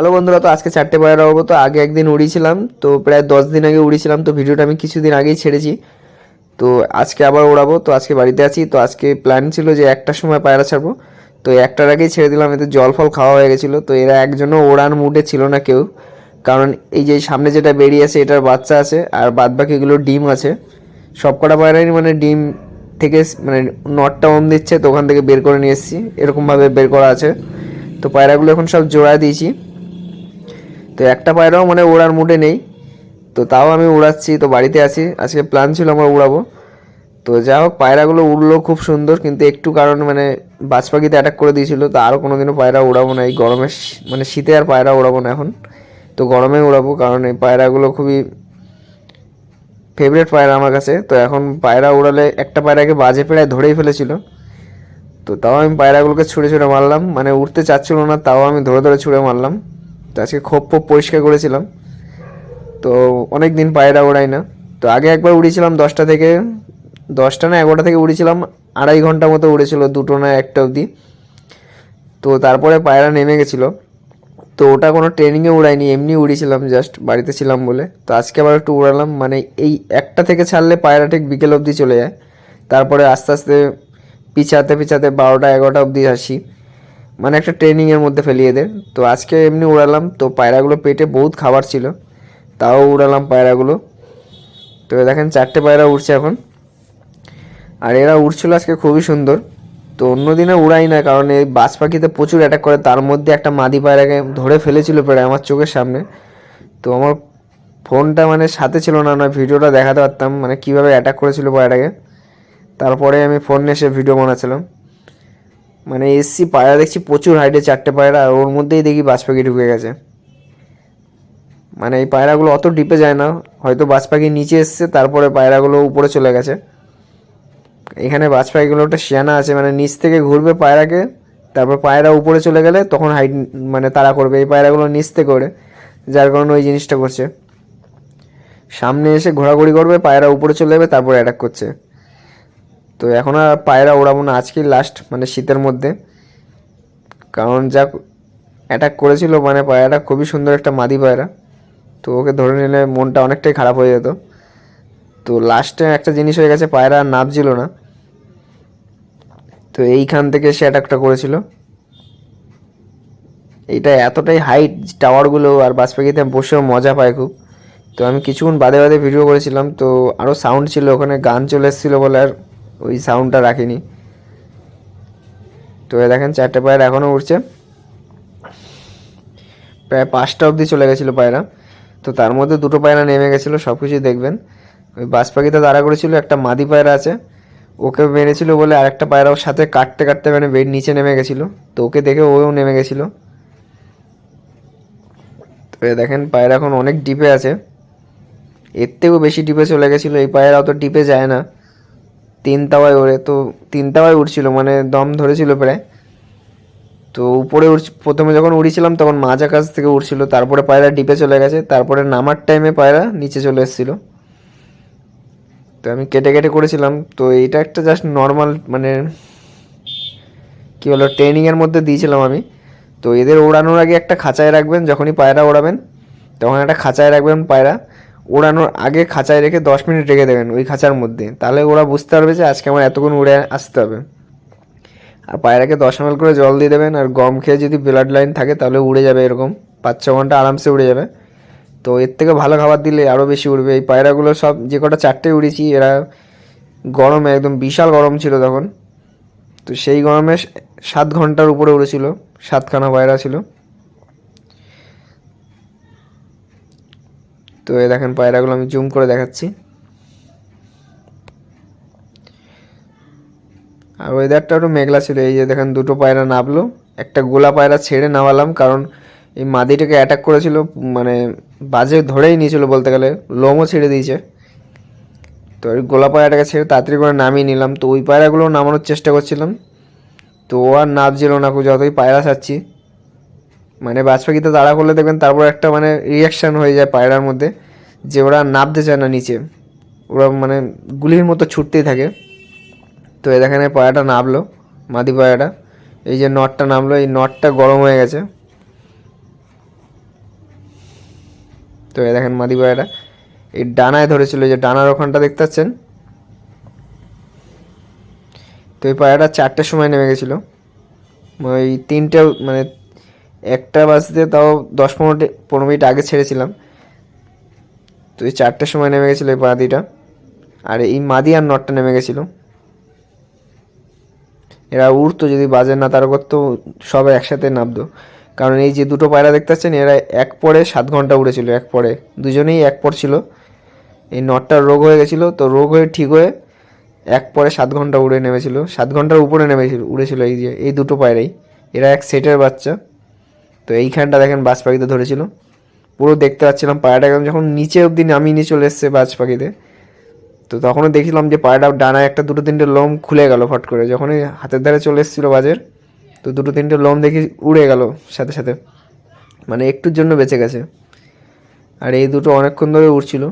Hello বন্ধুরা, তো আজকে চারটে পায়রা হব। তো আগে একদিন উড়িয়েছিলাম, তো প্রায় দশ দিন আগে উড়িয়েছিলাম, তো ভিডিওটা আমি কিছুদিন আগেই ছেড়েছি। তো আজকে আবার উড়াবো, তো আজকে বাড়িতে আছি। তো আজকে প্ল্যান ছিল যে একটার সময় পায়রা ছাড়বো। তো একটার আগেই ছেড়ে দিলাম, এতে জল ফল খাওয়া হয়ে গেছিল। তো এরা একজনও ওড়ান মুডে ছিল না কেউ। কারণ এই যে সামনে যেটা বেরিয়ে আছে এটার বাচ্চা আছে, আর বাদ বাকিগুলো ডিম আছে। সব কটা পায়রাই মানে ডিম থেকে মানে নটটা ওম দিচ্ছে, তো ওখান থেকে বের করে নিয়ে এসেছি। এরকমভাবে বের করা আছে। তো পায়রাগুলো এখন সব জোড়ায় দিয়েছি। তো একটা পায়রাও মানে ওড়ার মুডে নেই। তো তাও আমি উড়াচ্ছি, তো বাড়িতে আছি। আজকে প্ল্যান ছিল আমার উড়াবো। তো যা হোক, পায়রাগুলো উড়লো খুব সুন্দর, কিন্তু একটু কারণ মানে বাজ পাখিতে অ্যাটাক করে দিয়েছিল, তো আরও কোনো দিনও পায়রা উড়াবো না। এই গরমে মানে শীতে আর পায়রা উড়াবো না এখন। তো গরমে উড়াবো, কারণ এই পায়রাগুলো খুবই ফেভারিট পায়রা আমার কাছে। তো এখন পায়রা উড়ালে একটা পায়রাকে বাজে পেড়ায় ধরেই ফেলেছিল। তো তাও আমি পায়রাগুলোকে ছুঁড়ে ছুঁড়ে মারলাম। মানে উঠতে চাচ্ছিল না, তাও আমি ধরে ধরে ছুঁড়ে মারলাম। তো আজকে খোপ ফোপ পরিষ্কার করেছিলাম। তো অনেক দিন পায়রা ওড়াই না। তো আগে একবার উড়িয়েছিলাম দশটা থেকে, দশটা না এগারোটা থেকে উড়িয়েছিলাম আড়াই ঘণ্টা মতো উড়েছিল, দুটো না একটা অবধি। তো তারপরে পায়রা নেমে গেছিল। তো ওটা কোনো ট্রেনিংয়ে উড়াইনি, এমনি উড়িয়েছিলাম জাস্ট বাড়িতে ছিলাম বলে। তো আজকে আবার একটু উড়ালাম মানে এই একটা থেকে ছাড়লে পায়রা ঠিক বিকেল অবধি চলে যায়। তারপরে আস্তে আস্তে পিছাতে পিছাতে বারোটা, এগারোটা অবধি আসি। মানে একটা ট্রেনিংয়ের মধ্যে ফেলিয়ে দেয় তো আজকে এমনি উড়ালাম, তো পায়রাগুলো পেটে বহুত খাবার ছিল, তাও উড়ালাম পায়রাগুলো। তো দেখেন চারটে পায়রা উড়ছে এখন। আর এরা উড়ছিল আজকে খুবই সুন্দর। তো অন্য দিনে উড়াই না, কারণ এই বাজ পাখিতে প্রচুর অ্যাটাক করে, তার মধ্যে একটা মাদি পায়রাকে ধরে ফেলেছিল প্রায় আমার চোখের সামনে। তো আমার ফোনটা মানে সাথে ছিল না না ভিডিওটা দেখাতে পারতাম মানে কীভাবে অ্যাটাক করেছিল পায়রাকে। তারপরে আমি ফোন এসে ভিডিও বানাচ্ছিলাম মানে এসছি পায়রা দেখছি প্রচুর হাইটে চারটে পায়রা, আর ওর মধ্যেই দেখি বাজ পাখি ঢুকে গেছে। মানে এই পায়রাগুলো অত ডিপে যায় না, হয়তো বাজ পাখি নিচে এসছে, তারপরে পায়রাগুলো উপরে চলে গেছে। এখানে বাজ পাখিগুলো একটা শিয়ানা আছে মানে নিচ থেকে ঘুরবে পায়রাকে, তারপর পায়রা উপরে চলে গেলে তখন হাইট মানে তারা করবে, এই পায়রাগুলো নিচ থেকে করে যার কারণে ওই জিনিসটা করছে। সামনে এসে ঘোরাঘুরি করবে, পায়রা উপরে চলে যাবে, তারপরে অ্যাটাক করছে। তো এখন আর পায়রা ওড়াবো না, আজকেই লাস্ট মানে শীতের মধ্যে। কারণ যা অ্যাটাক করেছিল মানে পায়রাটা খুবই সুন্দর একটা মাদি পায়রা। তো ওকে ধরে নিলে মনটা অনেকটাই খারাপ হয়ে যেত। তো লাস্টে একটা জিনিস হয়ে গেছে, পায়রা আর নামছিল না। তো এইখান থেকে সে অ্যাটাকটা করেছিল। এইটা এতটাই হাইট টাওয়ারগুলো আর বাজ পাখিতে বসেও মজা পায় খুব। তো আমি কিছুক্ষণ বাদে বাদে ভিডিও করেছিলাম, তো আরও সাউন্ড ছিল, ওখানে গান চলে এসেছিল বলে আর ওই সাউন্ডটা রাখিনি। তো দেখেন, চারটে পায়রা এখনও উঠছে। প্রায় পাঁচটা অবধি চলে গেছিল পায়রা। তো তার মধ্যে দুটো পায়রা নেমে গেছিল সব কিছুই দেখবেন। ওই বাস পাখিতে দাঁড়া করেছিল, একটা মাদি পায়রা আছে। ওকে মেরেছিল বলে আরেকটা পায়রা ওর সাথে কাটতে কাটতে মানে বেড নিচে নেমে গেছিল। তো ওকে দেখে ওও নেমে গেছিল। তো দেখেন, পায়রা এখন অনেক ডিপে আছে। এর থেকেও বেশি ডিপে চলে গেছিল। এই পায়রা অত ডিপে যায় না। তিন তাওয়ায় ওড়ে তো তিন তাওয়ায় উঠছিল মানে দম ধরেছিল প্রায়। তো উপরে উড় প্রথমে যখন উড়িয়েছিলাম তখন মাজা কাছ থেকে উড়ছিল, তারপরে পায়রা ডিপে চলে গেছে, তারপরে নামার টাইমে পায়রা নিচে চলে এসেছিল। তো আমি কেটে কেটে করেছিলাম, তো এটা একটা জাস্ট নর্মাল মানে কী বলো ট্রেনিংয়ের মধ্যে দিয়েছিলাম আমি। তো এদের ওড়ানোর আগে একটা খাঁচায় রাখবেন, যখনই পায়রা ওড়াবেন, তখন একটা খাঁচায় রাখবেন পায়রা। ওড়ানোর আগে খাঁচায় রেখে দশ মিনিট রেখে দেবেন ওই খাঁচার মধ্যে। তাহলে ওরা বুঝতে পারবে যে আজকে আমার এতক্ষণ উড়ে আসতে হবে। আর পায়রাকে দশ এমএল করে জল দিয়ে দেবেন আর গম খেয়ে যদি ব্লাড লাইন থাকে তাহলে উড়ে যাবে এরকম। পাঁচ ছ ঘণ্টা আরামসে উড়ে যাবে। তো এর থেকে ভালো খাবার দিলে আরও বেশি উড়বে। এই পায়রাগুলো সব যে কটা চারটে উড়েছি, এরা গরমে একদম বিশাল গরম ছিল তখন। তো সেই গরমে সাত ঘণ্টার উপরে উড়েছিল, সাতখানা পায়রা ছিল। তো এই দেখেন পায়রাগুলো আমি জুম করে দেখাচ্ছি। আর ওয়েদারটা একটু মেঘলা ছিল, এই যে দেখেন দুটো পায়রা নামলো একটা গোলা পায়রা ছেড়ে নামালাম, কারণ এই মাদিটাকে অ্যাটাক করেছিল মানে বাজে ধরেই নিয়েছিল বলতে গেলে, লোমও ছেড়ে দিয়েছে। তো ওই গোলা পায়রাটাকে ছেড়ে তাড়াতাড়ি করে নামিয়ে নিলাম, তো ওই পায়রাগুলো নামানোর চেষ্টা করছিলাম। তো ও আর নামছিল না যতই পায়রা ছাড়ছি। মানে বাজ পাখিতে তাড়া করলে দেখবেন তারপর একটা মানে রিয়াকশান হয়ে যায় পায়রার মধ্যে, যে ওরা নামতে চায় না নিচে। ওরা মানে গুলির মতো ছুটতেই থাকে। তো এই দেখেন পায়রাটা নামলো মাদি পায়রাটা। এই যে নটটা নামলো, এই নটটা গরম হয়ে গেছে। তো এ দেখেন মাদি পায়রা এই ডানায় ধরেছিল যে ডানার ওখানটা দেখতে পাচ্ছেন? তো এই পায়রাটা চারটের সময় নেমে গেছিল। ওই তিনটে মানে একটা বাজতে তাও দশ পনেরো পনেরো মিনিট আগে ছেড়েছিলাম। তো এই চারটের সময় নেমে গেছিল এই মাদিটা। আর এই মাদি আর নটটা নেমে গেছিল। এরা উড়তো যদি বাজে না, তার করতো সবাই একসাথে নামতো। কারণ এই যে দুটো পায়রা দেখতে পাচ্ছেন, এরা এক পরে সাত ঘণ্টা উড়েছিল, এক পরে। দুজনেই এক পর ছিল। এই নটটার রোগ হয়ে গেছিল, তো রোগ হয়ে ঠিক হয়ে এক পরে সাত ঘণ্টা উড়ে নেমেছিল। সাত ঘণ্টার উপরে নেমেছিল, উড়েছিল এই যে, এই দুটো পায়রাই। এরা এক সেটের বাচ্চা। তো এইখানটা দেখেন বাজ পাখিতে ধরেছিল। পুরো দেখতে পাচ্ছিলাম পায়রাটা একদম যখন নিচে অবধি নামিয়ে নিয়ে চলে এসছে বাজ পাখিতে। তো তখনও দেখছিলাম যে পায়রাটা ডানায় একটা দুটো তিনটে লোম খুলে গেল ফট করে, যখনই হাতের ধারে চলে এসেছিল বাজের, তো দুটো তিনটে লোম দেখি উড়ে গেল সাথে সাথে। মানে একটুর জন্য বেঁচে গেছে। আর এই দুটো অনেকক্ষণ ধরে উড়ছিল।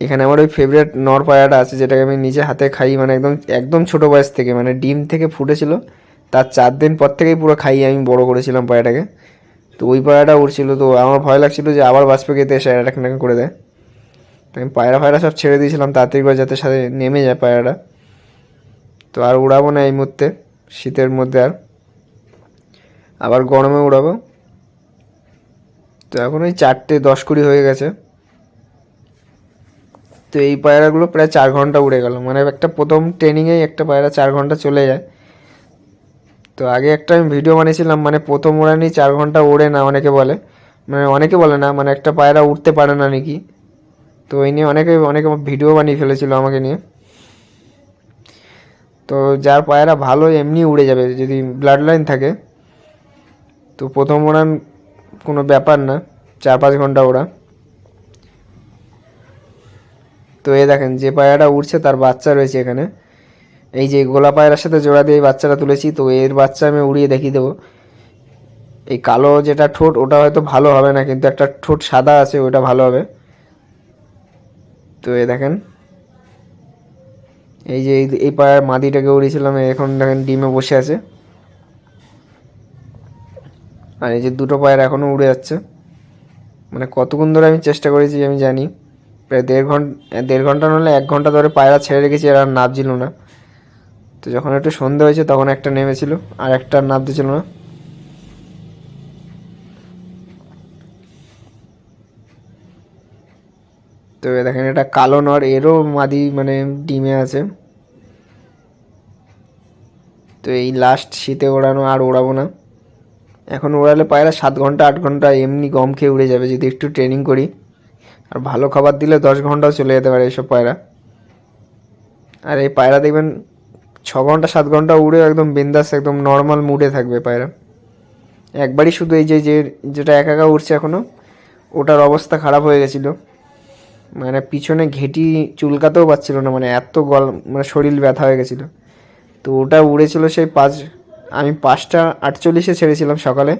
এখানে আমার ওই ফেভারিট নর পায়রাটা আছে, যেটাকে আমি নিজে হাতে খাই মানে একদম একদম ছোটো বয়স থেকে মানে ডিম থেকে ফুটেছিল। তার চার দিন পর থেকেই পুরো খাইয়ে আমি বড় করেছিলাম পায়রাটাকে। তো ওই পায়রাটা উড়ছিল, তো আমার ভয় লাগছিল যে আবার বাঁচবে খেতে এসে নাকি করে দেয়। তো আমি পায়রা ফায়রা সব ছেড়ে দিয়েছিলাম, তাড়াতাড়ি করে যাতে সাথে নেমে যায় পায়রাটা। তো আর উড়াবো না এই মুহূর্তে, শীতের মধ্যে আর। আবার গরমে উড়াবো। তো এখন ওই চারটে দশ কুড়ি হয়ে গেছে। তো এই পায়রাগুলো প্রায় চার ঘণ্টা উড়ে গেল। মানে একটা প্রথম ট্রেনিংয়েই একটা পায়রা চার ঘণ্টা চলে যায়। তো আগে একটা আমি ভিডিও বানিয়েছিলাম মানে প্রথম উড়ানি চার ঘণ্টা ওড়ে না অনেকে বলে। মানে অনেকে বলে না মানে একটা পায়রা উঠতে পারে না নাকি? তো এই নিয়ে অনেকে অনেকে ভিডিও বানিয়ে ফেলেছিল আমাকে নিয়ে। তো যার পায়রা ভালো এমনি উড়ে যাবে, যদি ব্লাড লাইন থাকে। তো প্রথম ওড়ান কোনো ব্যাপার না, চার পাঁচ ঘণ্টা ওড়া। তো এ দেখেন, যে পায়রাটা উঠছে তার বাচ্চা রয়েছে এখানে। এই যে গোলা পায়রার সাথে জোড়া দিয়ে বাচ্চাটা তুলেছি, তো এর বাচ্চা আমি উড়িয়ে দেখিয়ে দেবো। এই কালো যেটা ঠোঁট, ওটা হয়তো ভালো হবে না, কিন্তু একটা ঠোঁট সাদা আছে, ওটা ভালো হবে। তো এই দেখেন, এই যে এই- পায়ের মাদিটাকে উড়িয়েছিলাম এখন দেখেন ডিমে বসে আছে। আর এই যে দুটো পায়ের এখনও উড়ে যাচ্ছে। মানে কতক্ষণ ধরে আমি চেষ্টা করেছি আমি জানি, প্রায় দেড় ঘণ্টা দেড় ঘণ্টা নহলে এক ঘণ্টা ধরে পায়রা ছেড়ে রেখেছি এরা আর নাবছিল না। তো যখন একটু সন্ধে হয়েছে তখন একটা নেমেছিল, আর একটা আর নাবতেছিল না। তো দেখেন, এটা কালো নর, এরও মাদি মানে ডিমে আছে। তো এই লাস্ট শীতে ওড়ানো আর ওড়াবো না। এখন ওড়ালে পায়রা সাত ঘণ্টা, আট ঘণ্টা এমনি গম খেয়ে উড়ে যাবে, যদি একটু ট্রেনিং করি। আর ভালো খাবার দিলে দশ ঘন্টাও চলে যেতে পারে এইসব পায়রা। আর এই পায়রা দেখবেন ছ ঘণ্টা, সাত ঘণ্টা উড়ে একদম বিন্দাস, একদম নর্মাল মুডে থাকবে পায়রা। একবারই শুধু এই যে যে, যেটা একা একা উঠছে এখনও, ওটার অবস্থা খারাপ হয়ে গেছিল। মানে পিছনে ঘেঁটি চুলকাতেও পাচ্ছিল না মানে এত গল মানে শরীর ব্যথা হয়ে গেছিল। তো ওটা উড়েছিল সেই পাঁচ, আমি পাঁচটা আটচল্লিশে ছেড়েছিলাম সকালে।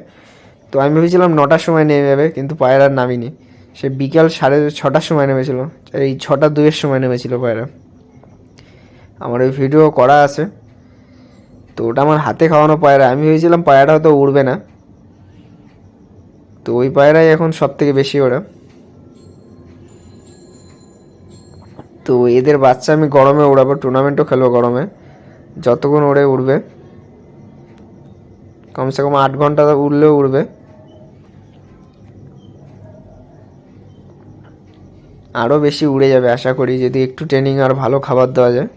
তো আমি ভেবেছিলাম নটার সময় নেমে যাবে, কিন্তু পায়রা আর নামিনি। সে বিকাল সাড়ে ছটার সময় নেমেছিল, এই ছটা দুইয়ের সময় নেমেছিল পায়রা। আমার ওই ভিডিও করা আছে। তো ওটা আমার হাতে খাওয়ানো পায়রা। আমি ভেবেছিলাম পায়রাটা হয়তো উড়বে না। তো ওই পায়রাই এখন সব থেকে বেশি ওরা তো এদের বাচ্চা আমি গরমে উড়াবো টুর্নামেন্টও খেলব গরমে। যতক্ষণ ওড়ে উড়বে। কমসে কম আট ঘণ্টা উড়লেও উড়বে। আরও বেশি উড়ে যাবে আশা করি, যদি একটু ট্রেনিং আর ভালো খাবার দেওয়া যায়।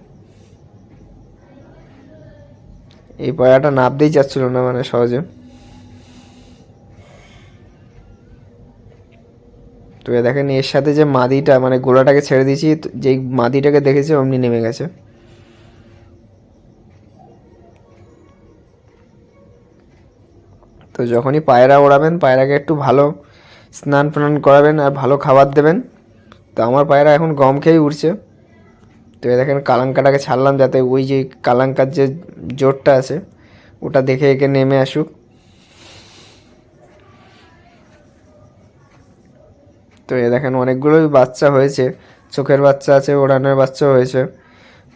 এই পায়রাটা নাবতেই চাচ্ছিল না মানে সহজে। তো দেখেন, এর সাথে যে মাদিটা মানে গোলাটাকে ছেড়ে দিয়েছি যেই মাদিটাকে দেখেছি, অমনি নেমে গেছে। তো যখনই পায়রা ওড়াবেন, পায়রাকে একটু ভালো স্নান ফান করাবেন আর ভালো খাবার দেবেন, তো আমার পায়রা এখন গম খেয়েই উঠছে তো দেখেন কালাঙ্কাটাকে ছাড়লাম যাতে ওই যে কালাঙ্কার যে জোরটা আছে, ওটা দেখে একে নেমে আসুক। তো এ দেখেন অনেকগুলোই বাচ্চা হয়েছে, চোখের বাচ্চা আছে, ওড়ানোর বাচ্চা হয়েছে।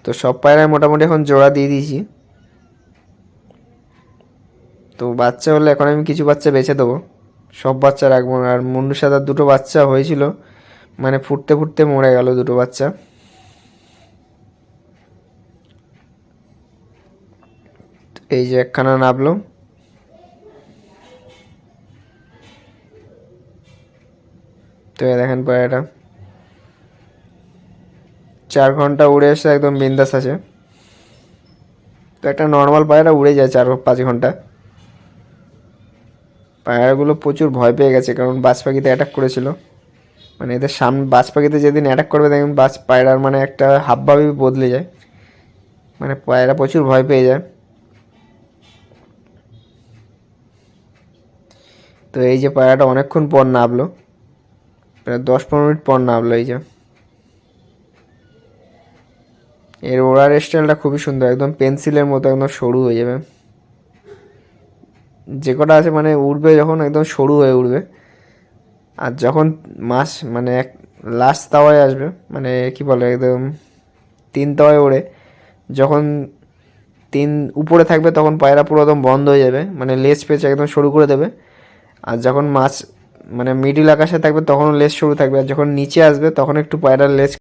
তো সব পায়রায় মোটামুটি এখন জোড়া দিয়ে দিয়েছি। তো বাচ্চা হলে এখন আমি কিছু বাচ্চা বেছে দেবো। সব বাচ্চা রাখব। আর মুন্ডু সাদার দুটো বাচ্চা হয়েছিল মানে ফুটতে ফুটতে মরে গেল দুটো বাচ্চা। এই যে একখানা নামলো তো দেখেন পায়রাটা। চার ঘণ্টা উড়ে এসে একদম বিন্দাস আছে। তো একটা নর্মাল পায়রা উড়ে যায় চার, পাঁচ ঘণ্টা। পায়রাগুলো প্রচুর ভয় পেয়ে গেছে, কারণ বাজ পাখিতে অ্যাটাক করেছিল। মানে এদের সামনে বাজ পাখিতে যেদিন অ্যাটাক করবে, দেখবেন বাজ পায়রার মানে একটা হাবভাবই বদলে যায়। মানে পায়রা প্রচুর ভয় পেয়ে যায়। তো এই যে পায়রাটা অনেকক্ষণ পর নামলো, প্রায় দশ পনেরো মিনিট পর নামলো এই যে। এর ওড়ার স্টাইলটা খুবই সুন্দর, একদম পেন্সিলের মতো, একদম সরু হয়ে যাবে। যে কটা আছে মানে উঠবে যখন, একদম সরু হয়ে উঠবে আর যখন মাস মানে এক লাস্ট তাওয়ায় আসবে মানে কি বলে, একদম তিন তাওয়ায় ওড়ে, যখন তিন উপরে থাকবে তখন পায়রা পুরো একদম বন্ধ হয়ে যাবে মানে লেজ পেঁচে একদম সরু করে দেবে। আর যখন মাছ মানে মিডিল আকাশে থাকবে তখন লেজ শুরু থাকবে। আর যখন নিচে আসবে তখন একটু পায়রার লেজ